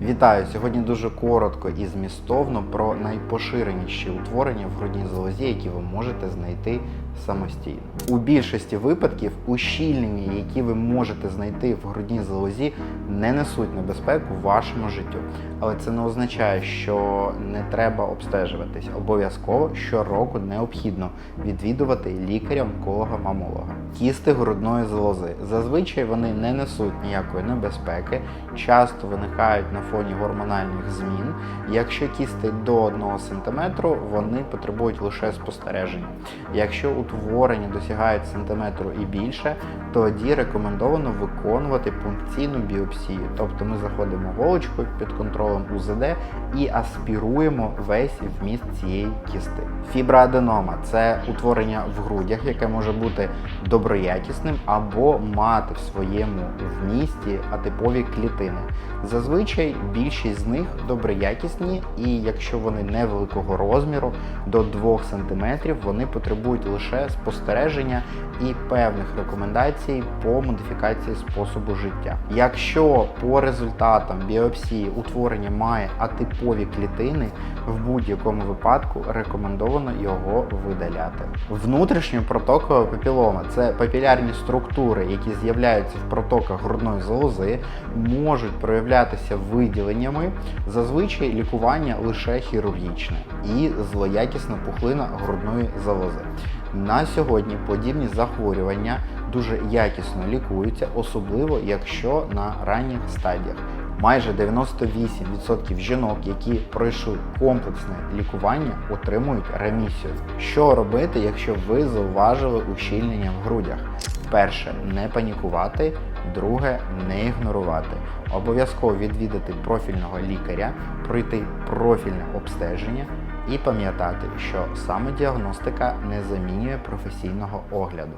Вітаю! Сьогодні дуже коротко і змістовно про найпоширеніші утворення в грудній залозі, які ви можете знайти самостійно. У більшості випадків ущільнення, які ви можете знайти в грудній залозі, не несуть небезпеку вашому життю. Але це не означає, що не треба обстежуватись. Обов'язково щороку необхідно відвідувати лікаря-онколога-мамолога. Кісти грудної залози. Зазвичай вони не несуть ніякої небезпеки, часто виникають на фоні гормональних змін. Якщо кісти до 1 см, вони потребують лише спостереження. Якщо утворення досягають сантиметру і більше, тоді рекомендовано виконувати пункційну біопсію. Тобто ми заходимо голочкою під контролем УЗД і аспіруємо весь вміст цієї кісти. Фіброаденома це утворення в грудях, яке може бути доброякісним або мати в своєму вмісті атипові клітини. Зазвичай більшість з них доброякісні, і якщо вони невеликого розміру до 2 см, вони потребують лише спостереження і певних рекомендацій по модифікації способу життя. Якщо по результатам біопсії утворення має атипові клітини, в будь-якому випадку рекомендовано його видаляти. Внутрішньо протокова папілома це папілярні структури, які з'являються в протоках грудної залози, можуть проявлятися виділеннями. Зазвичай лікування лише хірургічне і злоякісна пухлина грудної залози. На сьогодні подібні захворювання дуже якісно лікуються, особливо якщо на ранніх стадіях. Майже 98% жінок, які пройшли комплексне лікування, отримують ремісію. Що робити, якщо ви зауважили ущільнення в грудях? Перше не панікувати, друге не ігнорувати. Обов'язково відвідати профільного лікаря, пройти профільне обстеження і пам'ятати, що самодіагностика не замінює професійного огляду.